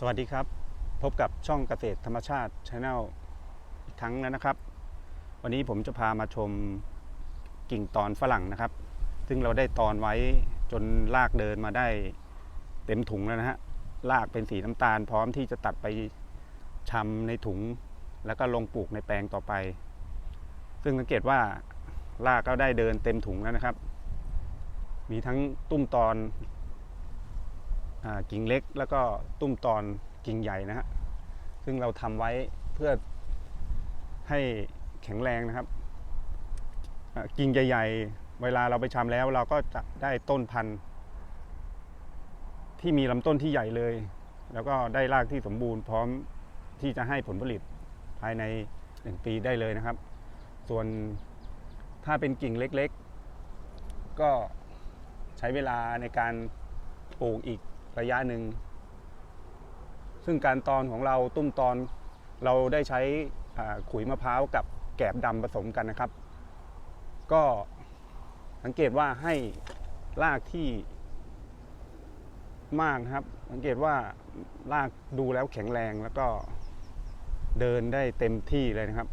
สวัสดีครับ พบกับช่องเกษตรธรรมชาติช anel อีกครั้งแล้วนะครับ วันนี้ผมจะพามาชมกิ่งตอนฝรั่งนะครับ ซึ่งเราได้ตอนไว้จนลากเดินมาได้เต็มถุงแล้วนะฮะลากเป็นสีน้ำตาลพร้อมที่จะตัดไปชำในถุง แล้วก็ลงปลูกในแปลงต่อไป ซึ่งสังเกตว่าลากก็ได้เดินเต็มถุงแล้วนะครับ มีทั้งตุ้มตอน กิ่งเล็กแล้วก็ตุ้มตอนกิ่งใหญ่นะฮะซึ่งเราทำไว้เพื่อให้แข็งแรงนะครับ กิ่งใหญ่ ๆ เวลาเราไปชำแล้วเราก็จะได้ต้นพันธุ์ ที่มีลำต้นที่ใหญ่เลย แล้วก็ได้รากที่สมบูรณ์พร้อมที่จะให้ผลผลิตภายในหนึ่งปีได้เลยนะครับ ส่วนถ้าเป็นกิ่งเล็ก ๆ ก็ใช้เวลาในการปลูกอีก ระยะหนึ่ง ซึ่งการตอนของเราตุ้มตอนเราได้ใช้ขุยมะพร้าวกับแกบดำผสมกันนะครับ ก็สังเกตว่าให้รากที่มากนะครับ สังเกตว่ารากดูแล้วแข็งแรงแล้วก็เดินได้เต็มที่เลยนะครับ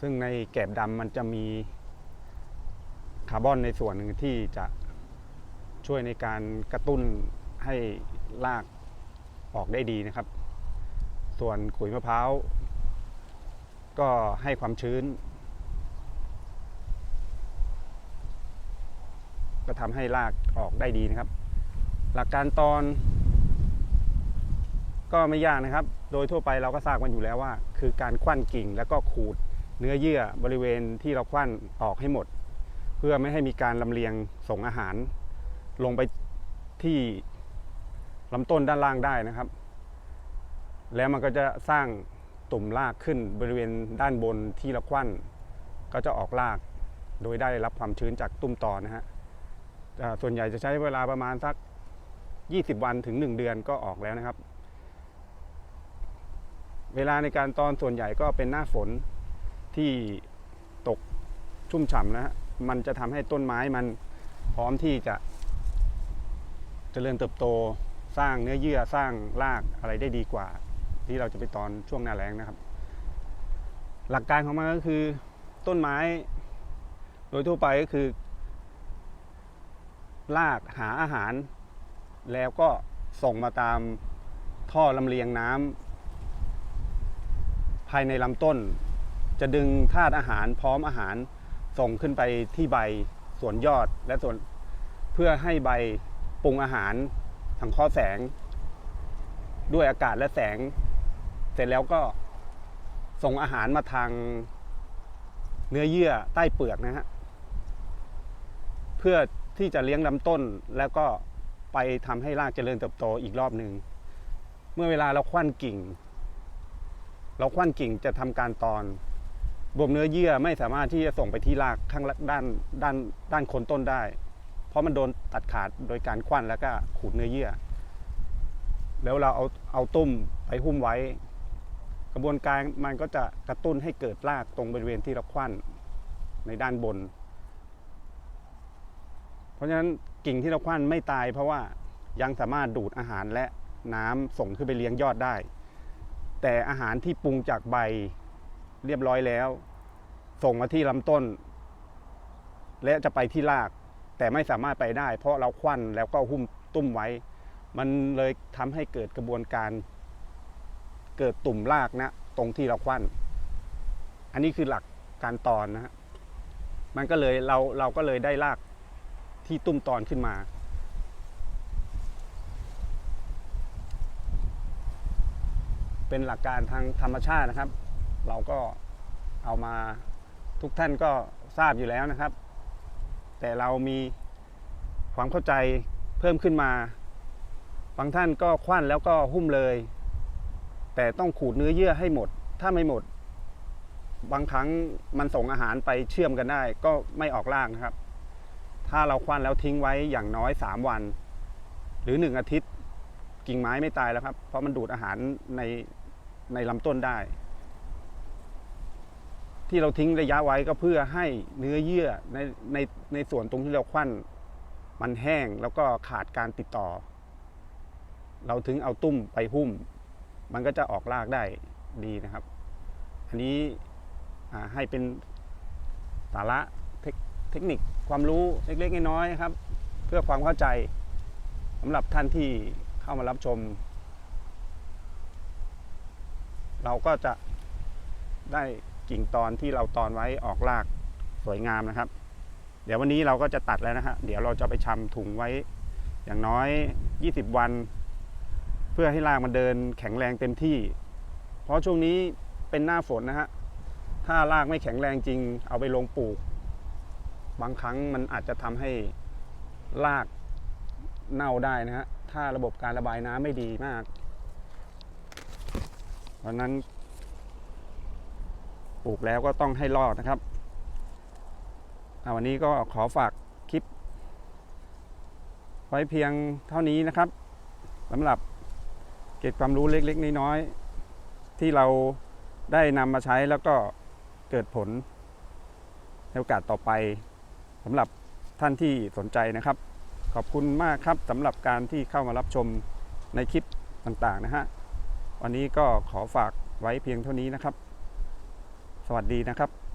ซึ่งในแกบดำมันจะมีคาร์บอนในส่วนหนึ่งที่จะ ช่วยในการกระตุ้นให้รากออกได้ดีนะครับ ส่วนขุยมะพร้าว ก็ให้ความชื้น ก็ทำให้รากออกได้ดีนะครับ หลักการตอนก็ไม่ยากนะครับ โดยทั่วไปเราก็ทราบกันอยู่แล้วว่า คือการคว้านกิ่งแล้วก็ขูดเนื้อเยื่อบริเวณที่เราคว้านออกให้หมด เพื่อไม่ให้มีการลำเลียงส่งอาหาร ลงไปที่ลำต้นด้านล่างได้นะครับ แล้วมันก็จะสร้างตุ่มรากขึ้นบริเวณด้านบนที่เราควันก็จะออกราก โดยได้รับความชื้นจากตุ้มตอนะฮะส่วนใหญ่จะใช้เวลาประมาณสัก 20 วันถึง 1 เดือนก็ออกแล้วนะครับ เวลาในการตอนส่วนใหญ่ก็เป็นหน้าฝนที่ตกชุ่มฉ่ำนะฮะมันจะทำให้ต้นไม้มันพร้อมที่จะ เจริญเติบโตสร้างเนื้อเยื่อสร้างรากอะไรได้ดีกว่า ที่เราจะไปตอนช่วงหน้าแล้งนะครับ หลักการของมันก็คือต้นไม้ โดยทั่วไปก็คือรากหาอาหาร แล้วก็ส่งมาตามท่อลำเลียงน้ำภายในลำต้น จะดึงธาตุอาหารพร้อมอาหารส่งขึ้นไปที่ใบส่วนยอดและส่วนเพื่อให้ใบ ปรุงอาหารสังเคราะห์แสง ด้วยอากาศและแสง เสร็จแล้วก็ส่งอาหารมาทางเนื้อเยื่อใต้เปลือกนะฮะเพื่อที่จะเลี้ยงลำต้นแล้วก็ไปทำให้รากเจริญเติบโตอีกรอบหนึ่งเมื่อเวลาเราคว้านกิ่ง เราคว้านกิ่งจะทำการตอนบวมเนื้อเยื่อไม่สามารถที่จะส่งไปที่รากข้างด้านด้านด้านโคนต้นได้ เพราะมันโดนตัดขาดโดยการควันแล้วก็ขูดเนื้อเยื่อ แล้วเราเอาเอาตุ้มไปหุ้มไว้ กระบวนการมันก็จะกระตุ้นให้เกิดรากตรงบริเวณที่เราควันในด้านบน เพราะฉะนั้นกิ่งที่เราควันไม่ตาย เพราะว่ายังสามารถดูดอาหารและน้ำส่งขึ้นไปเลี้ยงยอดได้ แต่อาหารที่ปรุงจากใบเรียบร้อยแล้ว ส่งมาที่ลำต้น และจะไปที่ราก แต่ไม่สามารถไปได้ เพราะเราควันแล้วก็หุ้มตุ้มไว้ มันเลยทำให้เกิดกระบวนการ เกิดตุ่มรากนะตรงที่เราควันอันนี้คือหลักการตอนนะฮะมันก็เลยเราเราก็เลยได้รากที่ตุ้มตอนขึ้นมา เป็นหลักการทางธรรมชาตินะครับ เราก็เอามาทุกท่านก็ทราบอยู่แล้วนะครับ แต่เรามีความเข้าใจเพิ่มขึ้นมา บางท่านก็คว้านแล้วก็หุ้มเลย แต่ต้องขูดเนื้อเยื่อให้หมด ถ้าไม่หมด บางครั้งมันส่งอาหารไปเชื่อมกันได้ ก็ไม่ออกรากนะครับ ถ้าเราคว้านแล้วทิ้งไว้อย่างน้อย 3 วัน หรือ 1 อาทิตย์กิ่งไม้ไม่ตายแล้วครับ เพราะมันดูดอาหารในในลำต้นได้ ที่เราทิ้งระยะไว้ก็เพื่อให้เนื้อเยื่อในในในส่วนตรงที่เราควันมันแห้งแล้วก็ขาดการติดต่อ เราถึงเอาตุ้มไปหุ้ม มันก็จะออกรากได้ดีนะครับ อันนี้ให้เป็นสาระเทเทคนิคความรู้เล็กๆน้อยๆครับ เพื่อความเข้าใจสำหรับท่านที่เข้ามารับชม เราก็จะได้ กิ่งตอนที่เราตอนไว้ออกรากสวยงามนะครับ เดี๋ยววันนี้เราก็จะตัดแล้วนะฮะเดี๋ยวเราจะไปชำถุงไว้อย่างน้อย 20 วัน เพื่อให้รากมันเดินแข็งแรงเต็มที่ เพราะช่วงนี้เป็นหน้าฝนนะฮะถ้ารากไม่แข็งแรงจริง เอาไปลงปลูก บางครั้งมันอาจจะทำให้รากเน่าได้นะฮะถ้าระบบการระบายน้ำไม่ดีมากเพราะนั้น ปลูกแล้วก็ต้องให้รอดนะครับอ่าวันนี้ก็ขอฝากคลิป ไว้เพียงเท่านี้นะครับสำหรับเกร็ดความรู้เล็กๆน้อยๆที่เราได้นำมาใช้แล้วก็เกิดผลในโอกาสต่อไปสำหรับท่านที่สนใจนะครับ ขอบคุณมากครับสำหรับการที่เข้ามารับชมในคลิปต่างๆนะฮะวันนี้ก็ขอฝากไว้เพียงเท่านี้นะครับ วัสดีนะครับ